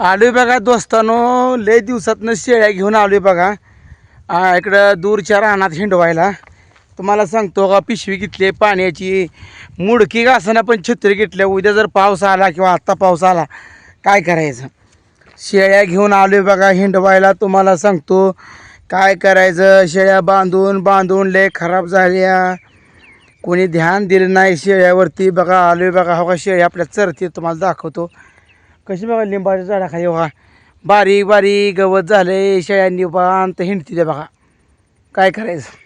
आलोय बघा दोस्तानो लय दिवसातनं शेळ्या घेऊन आलोय बघा. इकडं दूरच्या रानात हिंडवायला. तुम्हाला सांगतो का पिशवी घेतली पाण्याची. मुडकी घासना पण छत्री घेतल्या. उद्या जर पाऊस आला किंवा आत्ता पाऊस आला काय करायचं? शेळ्या घेऊन आलोय बघा हिंडवायला. तुम्हाला सांगतो काय करायचं? शेळ्या बांधून बांधून लय खराब झाल्या. कोणी ध्यान दिलं नाही शेळ्यावरती. बघा आलोय बघा. हो का शेळ्या आपल्या चरती तुम्हाला दाखवतो. कशी बघा लिंबाच्या झाडाखाली बघा. बारीक बारीक गवत झाले शेळ्यांनी बांध हिंडती द्या बघा. काय करायचं?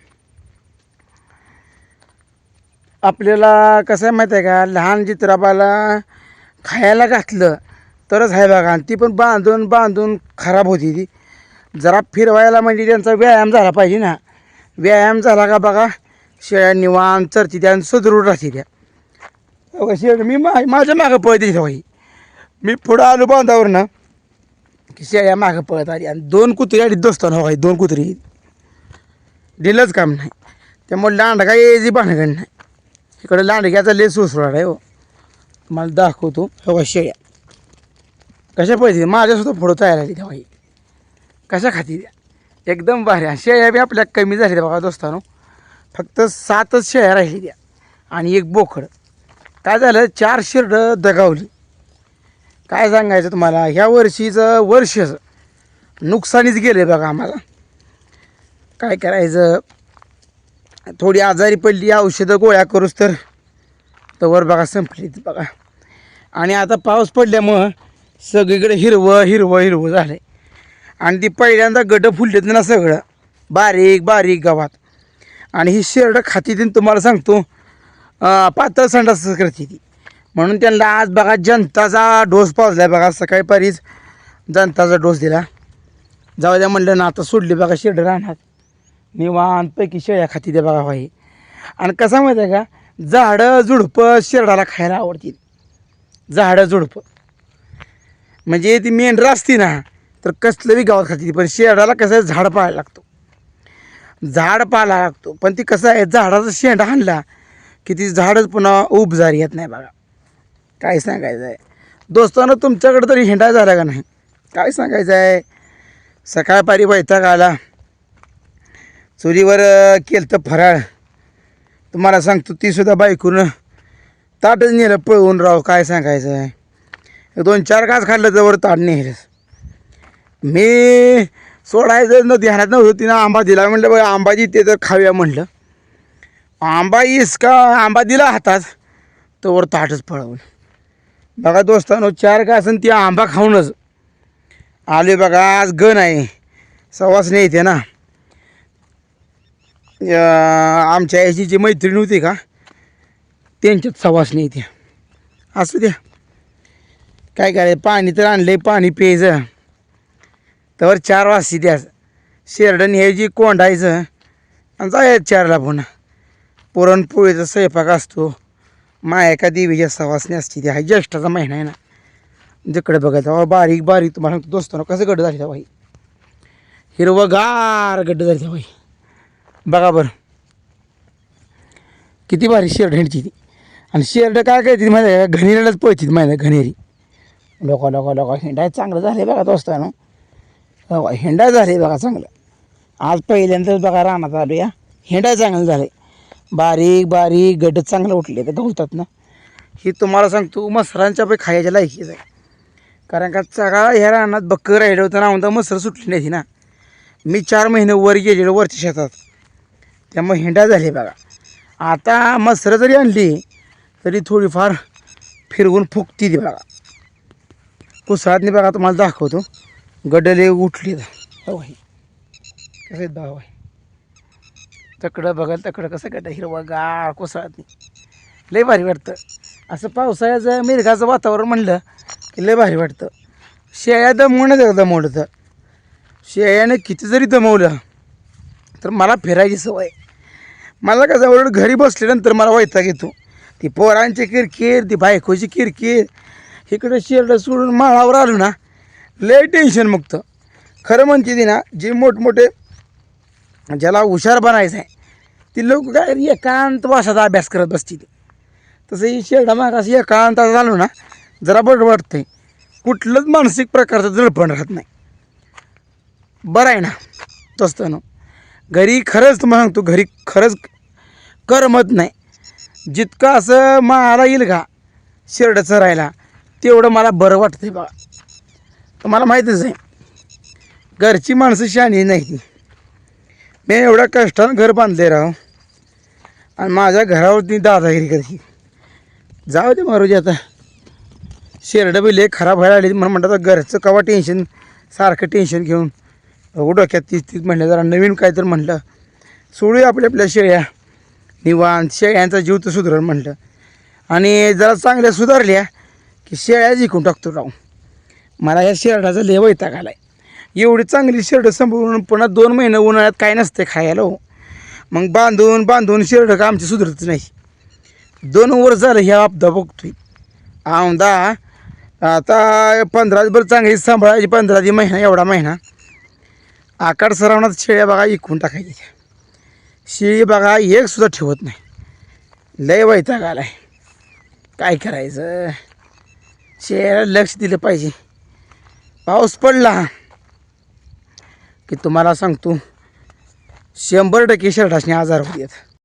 आपल्याला कसं आहे माहीत आहे का? लहान चित्राबाला खायला घातलं तरच आहे बघा. आणि ती पण बांधून बांधून खराब होती ती. जरा फिरवायला म्हणजे त्यांचा व्यायाम झाला पाहिजे ना. व्यायाम झाला का बघा? शेळ्या निवांत चरती त्या आणि सुदृढ राहते त्या. हो शेळ मी मा माझ्या मागं पळते तेव्हा मी पुढं आलो बांधावरनं. की शेळ्या मागं पळत आली. आणि दोन कुत्री आली दोस्तान हो दोन कुत्री. दिलंच काम नाही. त्यामुळे लांडगा यायची भानगड नाही. इकडं लांडग्याचा लेस उसराड आहे हो. मला दाखवतो. हवा शेळ्या. कशा पाहिजे माझ्यासुद्धा फोडो तयार आली तेव्हा कशा खाती द्या एकदम भारी. आणि शेळ्या बी आपल्या कमी झाल्या बघा दोस्तानो. फक्त सातच शेळ्या राहिली द्या आणि एक बोकड. काय झालं? चार शिरडं दगावली. काय सांगायचं तुम्हाला? ह्या वर्षीचं वर्षच नुकसानीच गेले बघा आम्हाला. काय करायचं? थोडी आजारी पडली औषधं गोळ्या करूच तर. तवर बघा संपली बघा. आणि आता पाऊस पडल्यामुळं सगळीकडे हिरवं हिरवं हिरवं झालं आणि ती पहिल्यांदा गडं फुललेत ना सगळं. बारीक बारीक गावात आणि ही शेरडं खाती तुम्हाला सांगतो पातळ संडास करते ती. म्हणून त्यांना आज बघा जनताचा डोस पावला बघा सकाळी पारीच जनताचा डोस दिला. जाऊ द्या म्हणलं ना आता सोडली बघा शेड राहणार. निवांतपैकी शेळ्या खाती द्या बघा भाई आणि कसं माहिती आहे का झाडं झुडपं शेरडाला खायला आवडतील. झाडं झुडपं. म्हणजे ती मेंढरं असती ना तर कसलं बी गावात खाती पण शेरडाला कसं झाड पाहायला लागतो. झाड पाहायला लागतो. पण ती कसं आहे झाडाचा शेंडा आणला की ती झाडच पुन्हा उबजारी येत नाही बघा. काय सांगायचं आहे दोस्तानं तुमच्याकडं तरी हिंडा झाला का नाही? काय सांगायचं आहे सकाळपारी वैताग आला. चुलीवर केलं तर फराळ. तुम्हाला सांगतो ती सुद्धा बायकून. ताटच नेलं पळवून राव काय सांगायचं आहे दोन चार घास खाल्लं जवळ ताट नेलंच. मी सोडायचं न ध्यानात नव्हतं तिनं आंबा दिला. म्हटलं बघा आंबा ते तर खाऊया म्हटलं आंबा इसका आंबा दिला हातात तोवर ताटच पळवलं. बघा दोस्तांनो चार काय असेल ती आंबा खाऊनच. आले बघा आज गण आहे. सवासने येते ना. आमच्या याची जी मैत्रीण होती का त्यांच्यात सवासने येते असू द्या. काय करायचं पाणी तर आणलंय पाणी प्यायचं. तर चार वाजता द्या. शेरडन ह्याची कोंडायचं आणि जायचं चारला पुन्हा. पुरणपोळीचा स्वयंपाक असतो. मायका देवीच्या सवासने असते ती हा ज्येष्ठाचा महिना आहे ना. जिकडे बघायचं बारीक बारीक तुम्हाला सांगतो ना कसं गड्ड झाली त्या बाई. हिरवगार गड्ड झाली त्या बाई. बघा बरं. किती भारी शेरड हिंडची ती. आणि शेरड काय काय ती माहिती आहे का? घणेरीलाच पळती माहिती आहे घणेरी लोक लोक लोक हिंडाय चांगलं झालं बघा दोस्त हो, हिंडाय झाले बघा चांगलं. आज पहिल्यांदाच बघा रानात आलो या हिंडाय चांगलं झालं बारीक बारीक गड चांगलं उठले ते गवतात ना. ही तुम्हाला सांगतो मसरांच्या पण खायच्या लायकीच आहे. कारण का सगळा ह्या रानात बक्कर राहिलं होतं ना म्हणता मसर सुटली नाही ना. मी चार महिने वर गेलेलो वरच्या शेतात. त्यामुळे हिंडा झाले बघा. आता मसरं जरी आणली तरी थोडीफार फिरवून फुकती ती बघा. नाही बघा तुम्हाला दाखवतो. गडले उठली. हो. भाई कसं भाव आहे भाई तकडं बघा तकडं कसं गड्डा हिरवागार कुसाळातनी लय भारी वाटतं. असं पावसाळ्याचं मिरगाचं वातावरण म्हणलं की लय भारी वाटतं. शेळ्या दमवणं दमवलं. तर शेळ्यानं किती जरी दमवलं तर मला फिरायची सवय. मला कसं आवडलं घरी बसल्यानंतर मला वैताग येतो. ती पोरांची किरकिर ती बायकोची किरकिर इकडं शेरडं सोडून माळावर आलो ना लय टेन्शन मुक्त. खरं म्हणते ती ना जे मोठमोठे ज्याला हुशार बनायचं आहे ती लोक काय एकांत वासाचा अभ्यास करत बसतील. तसं ही शेरडा असं एकांत झालो ना जरा बरं आहे कुठलंच मानसिक प्रकारचं जळपण राहत नाही. बरं आहे ना तसं ना घरी खरंच तुम्हाला सांगतो घरी खरंच करमत नाही. जितकं असं मला येईल का शेरडं चरायला तेवढं मला बरं वाटतंय बघा तुम्हाला माहीतच आहे घरची माणसं शाणी नाही ती मी एवढ्या कष्टानं घर बांधले राव. आणि माझ्या घरावरती दादागिरी कधी जाऊ दे मारुजी आता. शेरडं बी लय खराब व्हायला आली म्हणून म्हणतात घरचं कवा टेन्शन? सारखं टेन्शन घेऊन. डोक्यात तीच तीच म्हणलं जरा नवीन काय तर म्हटलं सोडूया आपल्या आपल्या शेळ्या. निवांत शेळ्यांचा जीव तर सुधारण म्हटलं आणि जरा चांगल्या सुधारल्या की शेळ्या जिंकून टाकतो राव. मला या शेरडाचा लय वैताग आलाय. एवढी चांगली शेरडं सांभाळून पुन्हा दोन महिने उन्हाळ्यात काय नसते खायला हो. मग बांधून बांधून शेरडं का आमची सुधरत नाही. दोन वर झालं ह्या अपदा बघतोय. औंदा आता पंधरा दिवस चांगली सांभाळायची पंधरा दि महिना एवढा महिना. आकाड सरावणात शेळ्या बघा इकून टाकायच्या. शेळी बघा एक सुद्धा ठेवत नाही. लय वैताग आलाय. काय करायचं? शेळ्याला लक्ष दिलं पाहिजे. पाऊस पडला. की तुम्हाला सांगतो शंभर टक्के शर्टासने आजार होत